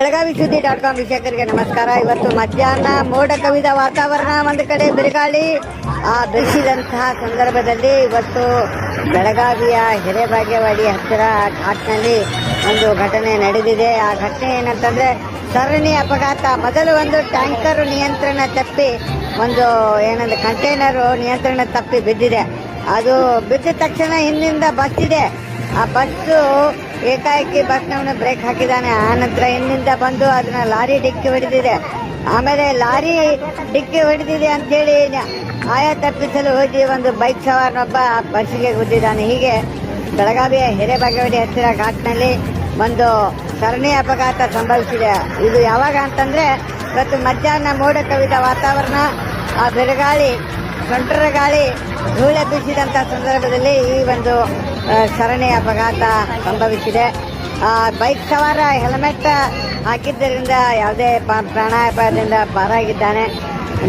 ಬೆಳಗಾವಿ ಸುದ್ದಿ dot com ವೀಕ್ಷಕರಿಗೆ ನಮಸ್ಕಾರ. ಇವತ್ತು ಮಧ್ಯಾಹ್ನ ಮೋಡ ಕವಿದ ವಾತಾವರಣ ಒಂದು ಕಡೆ ಬಿರುಗಾಳಿ. ಆ ಬೆಳೆಸಿದಂತಹ ಸಂದರ್ಭದಲ್ಲಿ ಇವತ್ತು ಬೆಳಗಾವಿಯ ಹಿರೇಬಾಗೇವಾಡಿ ಹತ್ತಿರ ಘಾಟ್ನಲ್ಲಿ ಒಂದು ಘಟನೆ ನಡೆದಿದೆ. ಆ ಘಟನೆ ಏನಂತಂದ್ರೆ ಸರಣಿ ಅಪಘಾತ. ಮೊದಲು ಒಂದು ಟ್ಯಾಂಕರ್ ನಿಯಂತ್ರಣ ತಪ್ಪಿ ಒಂದು ಏನಂದ್ರೆ ಕಂಟೈನರ್ ನಿಯಂತ್ರಣ ತಪ್ಪಿ ಬಿದ್ದಿದೆ. ಅದು ಬಿದ್ದ ತಕ್ಷಣ ಹಿಂದಿಂದ ಬಸ್ ಇದೆ. ಆ ಬಸ್ಸು ಏಕಾಏಕಿ ಬಸ್ನವನು ಬ್ರೇಕ್ ಹಾಕಿದ್ದಾನೆ ಆ ನಂತರ ಹಿಂದಿಂದ ಬಂದು ಅದನ್ನ ಲಾರಿ ಡಿಕ್ಕಿ ಹೊಡೆದಿದೆ. ಆಮೇಲೆ ಲಾರಿ ಡಿಕ್ಕಿ ಹೊಡೆದಿದೆ ಅಂತೇಳಿ ಆಯ ತಪ್ಪಿಸಲು ಹೋಗಿ ಒಂದು ಬೈಕ್ ಸವಾರನೊಬ್ಬ ಬಸ್ಸಿಗೆ ಗುದ್ದಿದ್ದಾನೆ ಹೀಗೆ ಬೆಳಗಾವಿಯ ಹಿರೇಬಾಗೇವಾಡಿ ಹತ್ತಿರ ಘಾಟ್ನಲ್ಲಿ ಒಂದು ಸರಣಿ ಅಪಘಾತ ಸಂಭವಿಸಿದೆ. ಇದು ಯಾವಾಗ ಅಂತಂದ್ರೆ, ಇವತ್ತು ಮಧ್ಯಾಹ್ನ ಮೋಡ ಕವಿದ ವಾತಾವರಣ, ಆ ಬೆಳಗಾಳಿ ಸುಂಟರ ಗಾಳಿ ಧೂಳೆ ಬೀಸಿದಂತಹ ಸಂದರ್ಭದಲ್ಲಿ ಈ ಒಂದು ಸರಣಿ ಅಪಘಾತ ಸಂಭವಿಸಿದೆ. ಬೈಕ್ ಸವಾರ ಹೆಲ್ಮೆಟ್ ಹಾಕಿದ್ದರಿಂದ ಯಾವುದೇ ಪ್ರಾಣಾಪಾಯದಿಂದ ಪಾರಾಗಿದ್ದಾನೆ.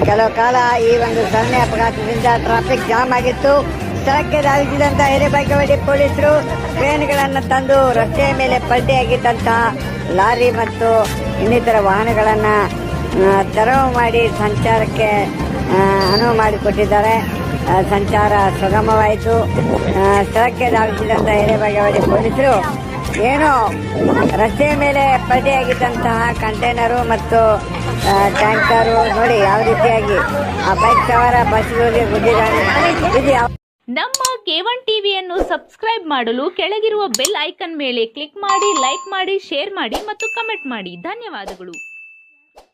ಕೆಲವು ಕಾಲ ಈ ಒಂದು ಸರಣಿ ಅಪಘಾತದಿಂದ ಟ್ರಾಫಿಕ್ ಜಾಮ್ ಆಗಿತ್ತು. ಸ್ಥಳಕ್ಕೆ ಧಾವಿಸಿದಂತ ಹಿರೇಬಾಗೇವಾಡಿ ಪೊಲೀಸರು ಟ್ರೈನ್ಗಳನ್ನು ತಂದು ರಸ್ತೆಯ ಮೇಲೆ ಪಲ್ಟಿಯಾಗಿದ್ದಂತಹ ಲಾರಿ ಮತ್ತು ಇನ್ನಿತರ ವಾಹನಗಳನ್ನು ತೆರವು ಮಾಡಿ ಸಂಚಾರಕ್ಕೆ ಅನುವು ಮಾಡಿಕೊಟ್ಟಿದ್ದಾರೆ. ಸಂಚಾರ ಸುಗಮವಾಯಿತು. ಸ್ಥಳಕ್ಕೆ ಧಾವಿಸಿದಂತಹ ಹಿರೇಬಾಗೇವಾಡಿ ಪೊಲೀಸರು ಏನು ರಸ್ತೆಯ ಮೇಲೆ ಪಲ್ಟಿಯಾಗಿದ್ದಂತಹ ಕಂಟೈನರು ಮತ್ತು ಟ್ಯಾಂಕರು ನೋಡಿ ಯಾವ ರೀತಿಯಾಗಿ ಆ ಬೈಕ್ ಸವಾರ ಬಸ್ಗಳಿಗೆ ಗುದ್ದಿದ್ದಾರೆ. ಯಾವ ನಮ್ಮ ಕೇವನ್ ಟಿವಿಯನ್ನು ಸಬ್ಸ್ಕ್ರೈಬ್ ಮಾಡಲು ಕೆಳಗಿರುವ ಬೆಲ್ ಐಕನ್ ಮೇಲೆ ಕ್ಲಿಕ್ ಮಾಡಿ, ಲೈಕ್ ಮಾಡಿ, ಶೇರ್ ಮಾಡಿ ಮತ್ತು ಕಮೆಂಟ್ ಮಾಡಿ. ಧನ್ಯವಾದಗಳು.